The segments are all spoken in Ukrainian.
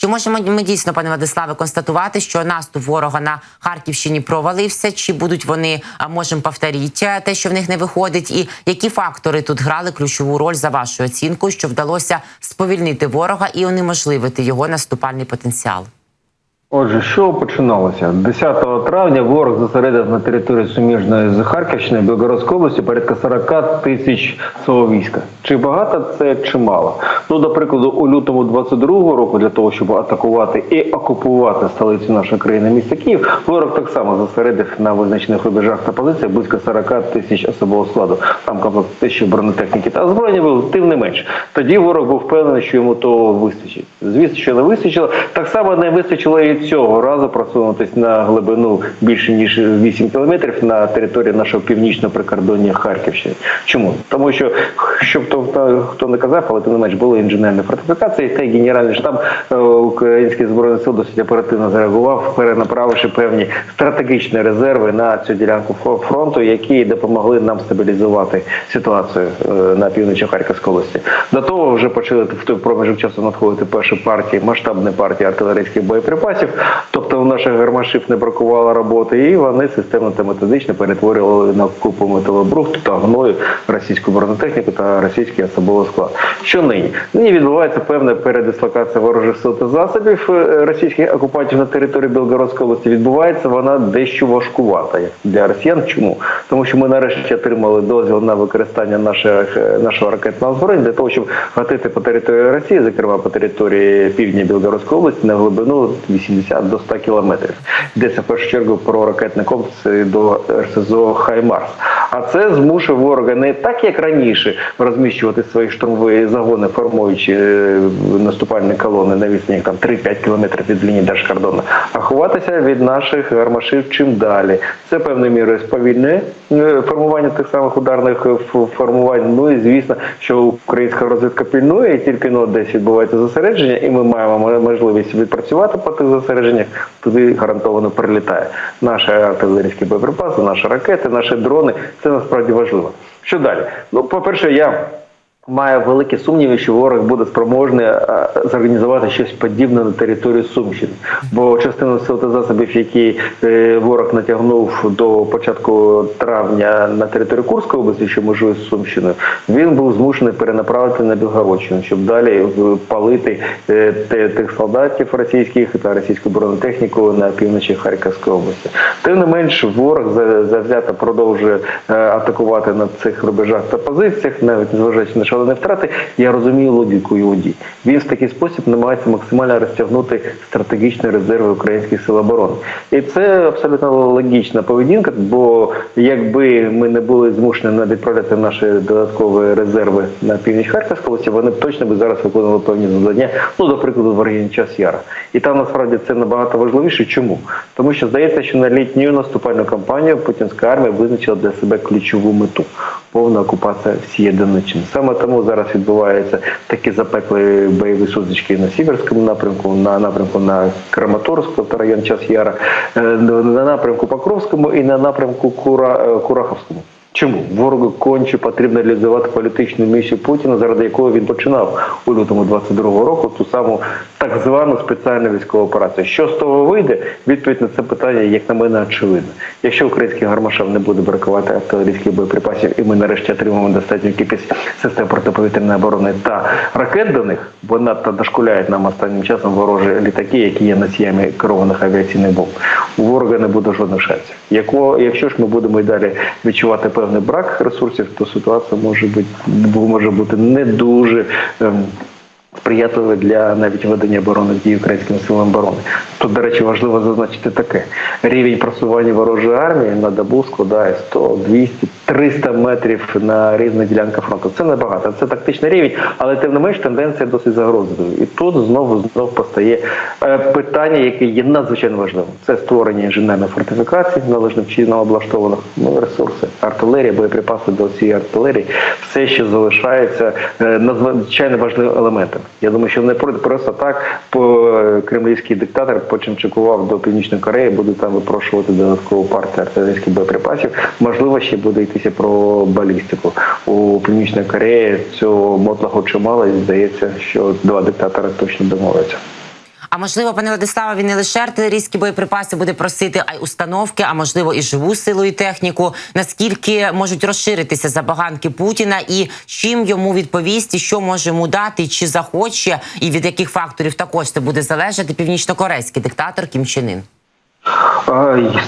Чи можемо ми дійсно, пане Владиславе, констатувати, що наступ ворога на Харківщині провалився? Чи будуть вони можемо повторити те, що в них не виходить? І які фактори тут грали ключову роль за вашою оцінкою, що вдалося сповільнити ворога і унеможливити його наступальний потенціал? Отже, що починалося 10 травня. Ворог зосередив на території суміжної з Харківщини Білгородської області порядка 40 тисяч свого війська. Чи багато це чи мало? Ну, до прикладу, у лютому 22-го року для того, щоб атакувати і окупувати столицю нашої країни, місто Київ, ворог так само зосередив на визначених рубежах та позиціях близько 40 тисяч особового складу. Там комплект тисячі бронетехніки та озброєння був тим не менш. Тоді ворог був впевнений, що йому того вистачить. Звісно, що не вистачило. Так само не вистачило і цього разу просунутись на глибину більше ніж 8 кілометрів на території нашого північного прикордоння Харківщини. Чому? Тому що щоб то хто, хто не казав, але тим не менш були інженерні фортифікації, та й генеральний штаб е, українських збройних сил досить оперативно зареагував, перенаправивши певні стратегічні резерви на цю ділянку фронту, які допомогли нам стабілізувати ситуацію е, на півночі Харківської області. До того вже почали в той проміжок часу надходити перші партії, масштабні партії артилерійських боєприпасів. Тобто у наших гармашів не бракувало роботи, і вони системно та методично перетворювали на купу металобрухту та гною російську бронетехніку та російський особовий склад. Що нині? Нині відбувається певна передислокація ворожих сил та засобів е, російських окупантів на території Білгородської області. Відбувається вона дещо важкувата для росіян. Чому? Тому що ми нарешті отримали дозвіл на використання наших, е, нашого ракетного озброєння для того, щоб гатити по території Росії, зокрема по території півдня Білгородської області на глибину 80 до 100 кілометрів. Йдеться в першу чергу про ракетний комплекс до РСЗО Хаймарс. А це змушує ворога не так, як раніше, розміщувати свої штурмові загони, формуючи е, наступальні колони на відстані там 3-5 кілометрів від лінії держкордону, а ховатися від наших гармашів чим далі. Це певною мірою сповільнює е, формування тих самих ударних е, формувань. Ну і звісно, що українська розвідка пільнує, тільки ну, десь відбувається зосередження, і ми маємо можливість відпрацювати по тих зосередженнях. Туди гарантовано прилітає наші артилерійські боєприпаси, наші ракети, наші дрони. Це насправді важливо. Що далі? Ну, по-перше, я маю великі сумніви, що ворог буде спроможний е, зорганізувати щось подібне на території Сумщини. Бо частину сил та засобів, які е, ворог натягнув до початку травня на територію Курської області, що межує з Сумщиною, він був змушений перенаправити на Білгородщину, щоб далі е, палити тих солдатів російських та російську бронетехніку на півночі Харківської області. Тим не менш, ворог за- завзято продовжує атакувати на цих рубежах та позиціях, навіть незважаючи на шалені втрати. Я розумію логіку його дій. Він в такий спосіб намагається максимально розтягнути стратегічні резерви українських сил оборони, і це абсолютно логічна поведінка. Бо якби ми не були змушені відправляти наші додаткові резерви на північ Харківської вони б точно би зараз виконували певні завдання. Ну, до прикладу, в районі час Яра. І там насправді це набагато важливіше. Чому? Тому що здається, що на літню наступальну кампанію путінська армія визначила для себе ключову мету повна окупація всієї Донеччини. Саме тому зараз відбуваються такі запекли бойові сутички на Сіверському напрямку, на напрямку на Краматорськ, тобто район час Яра, е, на напрямку Покровському і на напрямку Кура, е, Кураховському. Чому ворогу конче потрібно реалізувати політичну місію Путіна, заради якої він починав у лютому 22-го року ту саму так звану спеціальну військову операцію? Що з того вийде? Відповідь на це питання, як на мене, очевидна. Якщо українських гармашам не буде бракувати артилерійських боєприпасів, і ми нарешті отримаємо достатню кількість систем протиповітряної оборони та ракет до них, бо надто дошкуляють нам останнім часом ворожі літаки, які є носіями керованих авіаційних бомб. У ворога не буде жодних шансів. Якщо ж ми будемо і далі відчувати певний брак ресурсів, то ситуація може бути може бути не дуже. Сприятливе для навіть ведення оборони дій українськими силами оборони. Тут, до речі, важливо зазначити таке: рівень просування ворожої армії на добу складає 100, 200, 300 метрів на різних ділянках фронту. Це небагато, це тактичний рівень, але тим не менш тенденція досить загрозливою. І тут знову знову постає е, питання, яке є надзвичайно важливим. Це створення інженерної фортифікації, належним чином облаштованих ну, ресурси, артилерія, боєприпаси до цієї артилерії, все ще залишається е, надзвичайно важливим елементом. Я думаю, що не про- просто так по е, кремлівський диктатор почимчикував до північної Кореї, буде там випрошувати додаткову партію артилерійських боєприпасів. Можливо, ще буде йтися про балістику. У північної Кореї цього мотлаху чимало, і здається, що два диктатори точно домовляться. А можливо, пане Владиславе, він не лише артилерійські боєприпаси буде просити, а й установки, а можливо і живу силу і техніку. Наскільки можуть розширитися забаганки Путіна, і чим йому відповість, і що може йому дати, чи захоче, і від яких факторів також це буде залежати північнокорейський диктатор Кім Чен Ін?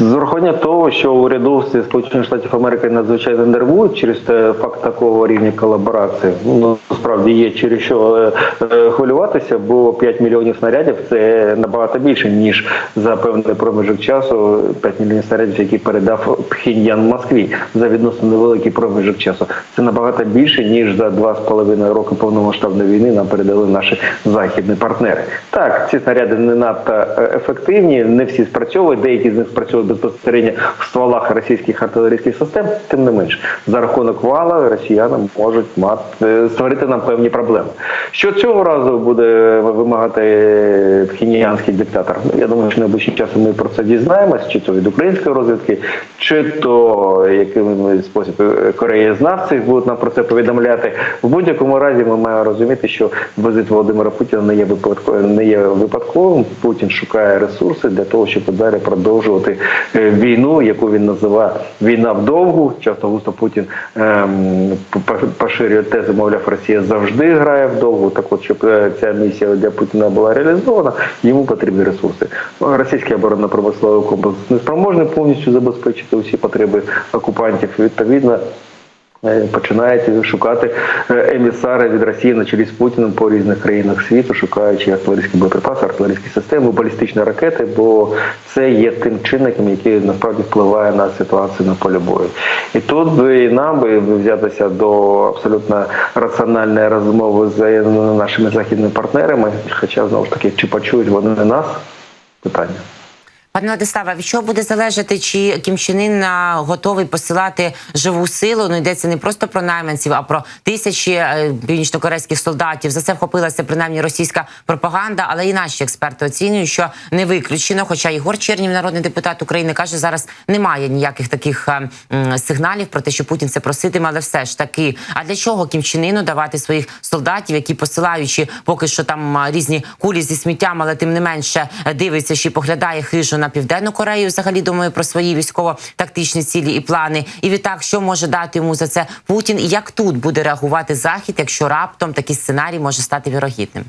З урахування того, що урядовці Сполучених Штатів Америки надзвичайно нервують через те факт такого рівня колаборації. Ну насправді є через що е, е, хвилюватися, бо 5 мільйонів снарядів це набагато більше ніж за певний проміжок часу. 5 мільйонів снарядів, які передав Пхеньян Москві за відносно невеликий проміжок часу. Це набагато більше ніж за 2,5 роки повномасштабної війни нам передали наші західні партнери. Так, ці снаряди не надто е, ефективні, не всі спрацьовують. Деякі з них спрацьовують безпосередньо в стволах російських артилерійських систем. Тим не менш, за рахунок вала росіяни можуть мати е, створити нам певні проблеми. Що цього разу буде вимагати пхенянський диктатор? Я думаю, що найближчим часом ми про це дізнаємось, чи то від української розвідки, чи то яким спосіб е, кореєзнавці будуть нам про це повідомляти. В будь-якому разі ми маємо розуміти, що візит Володимира Путіна не є випадковим, не є випадковим. Путін шукає ресурси для того, щоб далі продовжувати е, війну, яку він називає війна вдовгу. Часто густо Путін ем, поширює тезу, мовляв, Росія завжди грає вдовгу. Так от, щоб е, ця місія для Путіна була реалізована, йому потрібні ресурси. Російський оборонно-промисловий комплекс не спроможний повністю забезпечити усі потреби окупантів. Відповідно. Е, Починають шукати е, емісари від Росії на чолі з Путіним по різних країнах світу, шукаючи артилерійські боєприпаси, артилерійські системи, балістичні ракети, бо це є тим чинником, який насправді впливає на ситуацію на полі бою. І тут і нам би взятися до абсолютно раціональної розмови з нашими західними партнерами, хоча знову ж таки, чи почують вони нас? Питання. Пане Владиславе, від чого буде залежати, чи Кім Чен Ін а, готовий посилати живу силу? Ну йдеться не просто про найманців, а про тисячі е, північнокорейських солдатів. За це вхопилася принаймні російська пропаганда, але і наші експерти оцінюють, що не виключено. Хоча Ігор Чернів, народний депутат України, каже, зараз немає ніяких таких е, сигналів про те, що Путін це проситиме, але все ж таки. А для чого Кім Чен Іну давати своїх солдатів, які посилаючи поки що там різні кулі зі сміттям, але тим не менше е, дивиться й поглядає хижу на південну Корею. Взагалі думає про свої військово-тактичні цілі і плани. І відтак, що може дати йому за це Путін, і як тут буде реагувати Захід, якщо раптом такий сценарій може стати вірогідним?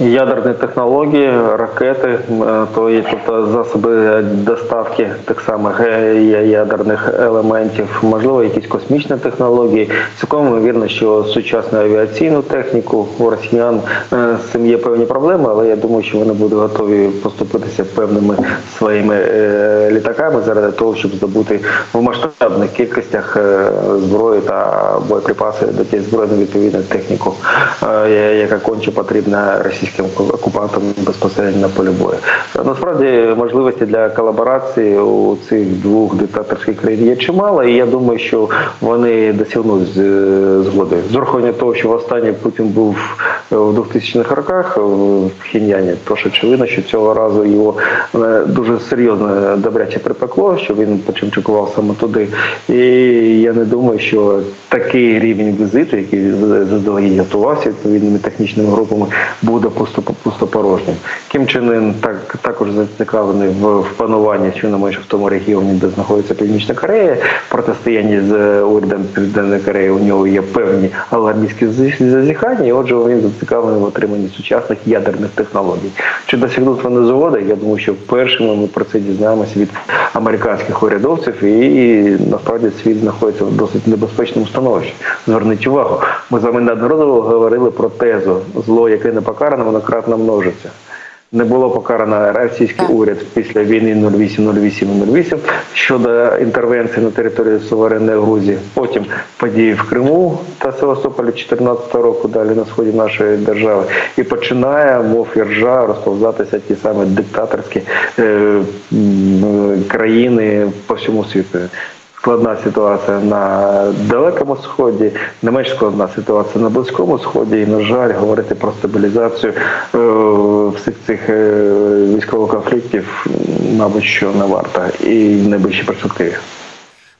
Ядерні технології, ракети, е, то є тобто засоби доставки так само е, ядерних елементів, можливо, якісь космічні технології. Цілком ймовірно, що сучасну авіаційну техніку у росіян е, з цим є певні проблеми, але я думаю, що вони будуть готові поступитися певними своїми е, літаками заради того, щоб здобути в масштабних кількостях е, зброї та боєприпаси до тієї зброї відповідну техніку, яка конче потрібна російським окупантам безпосередньо на полі бою. Насправді можливості для колаборації у цих двох диктаторських країн є чимало, і я думаю, що вони досягнуть згоди. З урахуванням того, що востаннє Путін був в 2000-х роках в Пхеньяні, тож очевидно, що цього разу його е, дуже серйозно добряче припекло, що він почимчикував саме туди. І я не думаю, що такий рівень візиту, який заздалегідь готувався відповідними технічними групами, буде пустопорожнім. Кім Чен Ын так також зацікавлений в, пануванні, що не в тому регіоні, де знаходиться Північна Корея. Протистоянні з е, урядом Південної Кореї у нього є певні алармістські зі- зазіхання, і отже, він зацікавлений в отриманні сучасних ядерних технологій. Чи досягнуть вони згоди? Я думаю, що першими ми про це дізнаємося від американських урядовців, і насправді світ знаходиться в досить небезпечному становищі. Зверніть увагу, ми з вами неодноразово говорили про тезу зло, яке не покарано, воно кратно множиться. Не було покарано російський уряд після війни 08-08-08 щодо інтервенції на території суверенної Грузії. Потім події в Криму та Севастополі 2014 року, далі на сході нашої держави, і починає, мов іржа, розповзатися ті самі диктаторські е, м, країни по всьому світу. Складна ситуація на далекому сході, не менш складна ситуація на близькому сході. І на жаль, говорити про стабілізацію е, всіх цих е, військових конфліктів, мабуть, що не варто і в найближчій перспективі.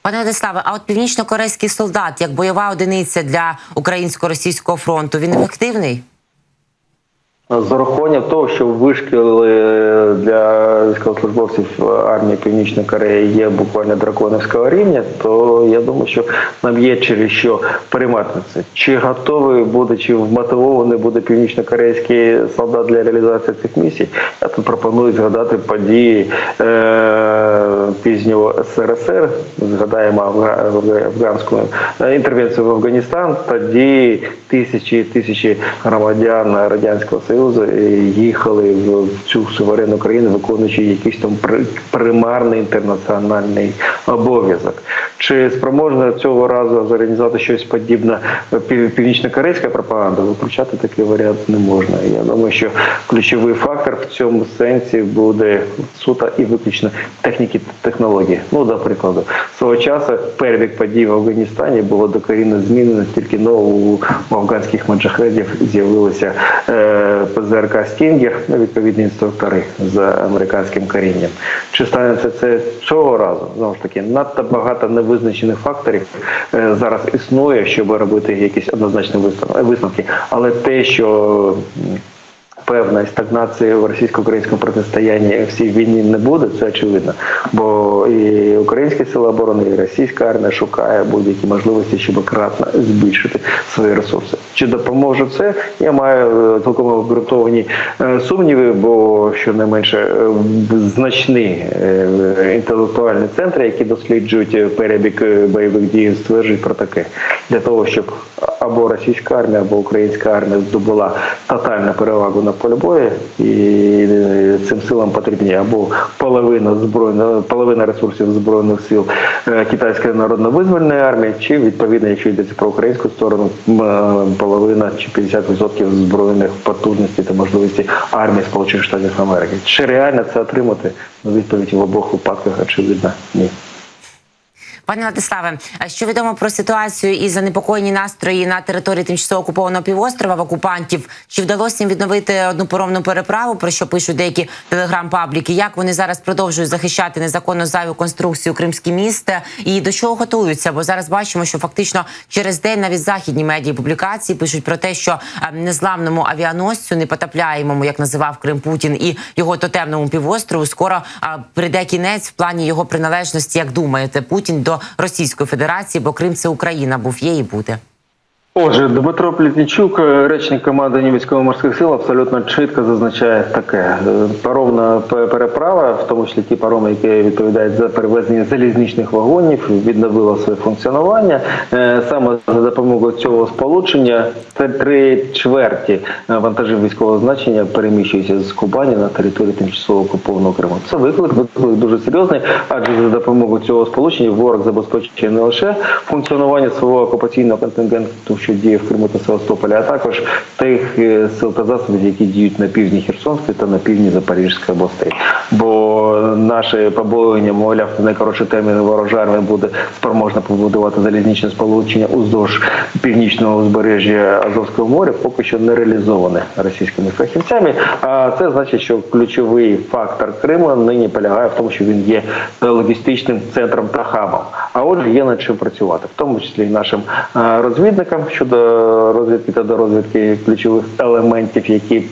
Пане Владиславе, а от північно-корейський солдат як бойова одиниця для українсько-російського фронту, він ефективний? З урахуванням того, що вишкіли для військовослужбовців армії Північної Кореї є буквально драконівського рівня, то я думаю, що нам є через що переймати це. Чи готовий буде, чи вмотивований буде північно-корейський солдат для реалізації цих місій? Я тут пропоную згадати події е- пізнього СРСР. Згадаємо афга- афга- афганську е, інтервенцію в Афганістан. Тоді тисячі і тисячі громадян Радянського Союзу е, їхали в цю суверенну країну, виконуючи якийсь там примарний інтернаціональний обов'язок. Чи спроможна цього разу зорганізувати щось подібне пів- північно-корейська пропаганда? Виключати такий варіант не можна. Я думаю, що ключовий фактор в цьому сенсі буде суто і виключно техніки та технології. Ну, до прикладу, свого часу перебіг подій в Афганістані було докорінно змінено тільки но у, афганських маджахедів з'явилися е, ПЗРК Стінгер, ну, відповідні інструктори з американським корінням. Чи станеться це цього разу? Знову ж таки, надто багато невизначених факторів е, зараз існує, щоб робити якісь однозначні висновки. Але те, що м, певної стагнації в російсько-українському протистоянні в цій війні не буде, це очевидно. Бо і українські сили оборони, і російська армія шукає будь-які можливості, щоб кратно збільшити свої ресурси. Чи допоможе це? Я маю е, цілком обґрунтовані е, сумніви, бо щонайменше е, значні інтелектуальні центри, які досліджують перебіг бойових дій, стверджують про таке для того, щоб або російська армія, або українська армія здобула тотальну перевагу на полі бою, і е, цим силам потрібні або половина збройна, половина ресурсів збройних сил е, китайської народно-визвольної армії, чи відповідно, якщо йдеться про українську сторону, е, половина чи 50% збройних потужностей та можливості армії Сполучених Штатів Америки. Чи реально це отримати? Ну, відповідь в обох випадках очевидно ні. Пане Владиславе, що відомо про ситуацію і занепокоєні настрої на території тимчасово окупованого півострова в окупантів? Чи вдалося їм відновити одну поромну переправу, про що пишуть деякі телеграм-пабліки? Як вони зараз продовжують захищати незаконно зайву конструкцію кримські міста? І до чого готуються? Бо зараз бачимо, що фактично через день навіть західні медії публікації пишуть про те, що незламному авіаносцю непотопляємому, як називав Крим Путін, і його тотемному півострову скоро прийде кінець в плані його приналежності. Як думаєте, Путін до Російської Федерації, бо Крим це Україна, був є і буде. Отже, Дмитро Плітнічук, е, речник командування військово-морських сил, абсолютно чітко зазначає таке: Е, паромна переправа, в тому числі ті пароми, які відповідають за перевезення залізничних вагонів, відновила своє функціонування. Е, Саме за допомогою цього сполучення це три чверті вантажів військового значення переміщуються з Кубані на територію тимчасово окупованого Криму. Це виклик, виклик дуже серйозний, адже за допомогою цього сполучення ворог забезпечує не лише функціонування свого окупаційного контингенту, що діє в Криму та Севастополі, а також тих е, сил та засобів, які діють на півдні Херсонської та на півдні Запорізької областей. Наші побоювання, мовляв, в найкоротший термін ворожа армія буде спроможна побудувати залізничне сполучення уздовж північного узбережжя Азовського моря, поки що не реалізоване російськими фахівцями. А це значить, що ключовий фактор Криму нині полягає в тому, що він є логістичним центром та хабом. А отже, є над чим працювати, в тому числі і нашим е, розвідникам щодо розвідки та до розвідки ключових елементів, які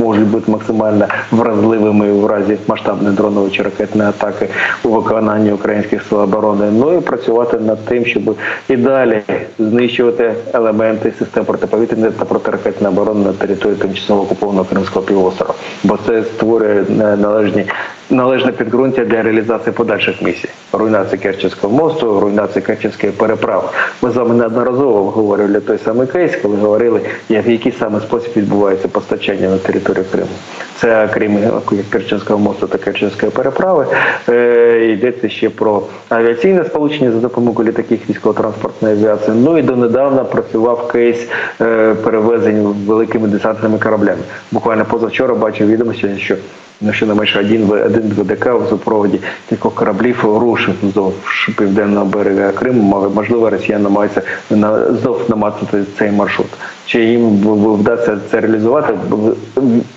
можуть бути максимально вразливими в разі масштабної дронової чи ракетні атаки у виконанні українських сил оборони. Ну і працювати над тим, щоб і далі знищувати елементи систем протиповітряної та протиракетної оборони на території тимчасово окупованого Кримського півострова, бо це створює належні належне підґрунтя для реалізації подальших місій. Руйнація Керченського мосту, руйнація Керченської переправи. Ми з вами неодноразово обговорювали той самий кейс, коли говорили, як в який саме спосіб відбувається постачання на територію Криму. Це крім Керченського мосту та Керченської переправи. Е, йдеться ще про авіаційне сполучення за допомогою літаків військово-транспортної авіації. Ну і донедавна працював кейс е, перевезень великими десантними кораблями. Буквально позавчора бачив відомості, що щонайменше один, один ВДК у супроводі кількох кораблів рушив вздовж південного берега Криму. Можливо, росіяни намагаються на знов намацати цей маршрут. Чи їм в- в- вдасться це реалізувати?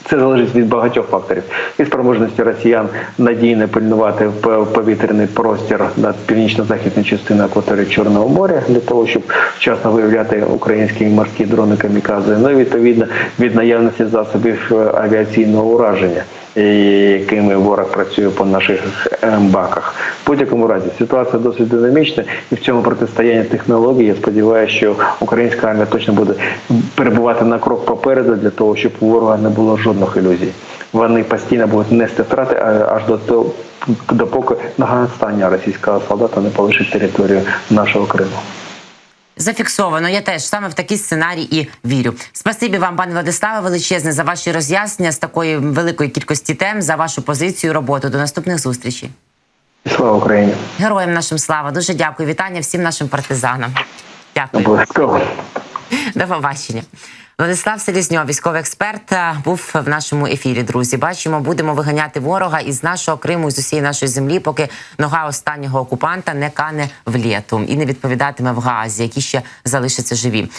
Це залежить від багатьох факторів. І спроможності росіян надійно пильнувати повітряний простір над північно-західною частиною акваторії Чорного моря для того, щоб вчасно виявляти українські морські дрони камікадзе. Ну і відповідно від наявності засобів е, авіаційного ураження. Якими ворог працює по наших е, баках в будь-якому разі ситуація досить динамічна, і в цьому протистоянні технологій я сподіваюся, що українська армія точно буде перебувати на крок попереду для того, щоб у ворога не було жодних ілюзій. Вони постійно будуть нести втрати аж до того, допоки нога російського солдата не полишить територію нашого Криму. Зафіксовано. Я теж саме в такий сценарій і вірю. Спасибі вам, пане Владиславе, величезне за ваші роз'яснення з такої великої кількості тем, за вашу позицію, роботу. До наступних зустрічей. Слава Україні! Героям нашим слава. Дуже дякую. Вітання всім нашим партизанам. Дякую. До побачення. Владислав Селізньо, військовий експерт, е, був в нашому ефірі. Друзі, бачимо, будемо виганяти ворога із нашого Криму, з усієї нашої землі, поки нога останнього окупанта не кане в літу і не відповідатиме в Гаазі, які ще залишаться живі.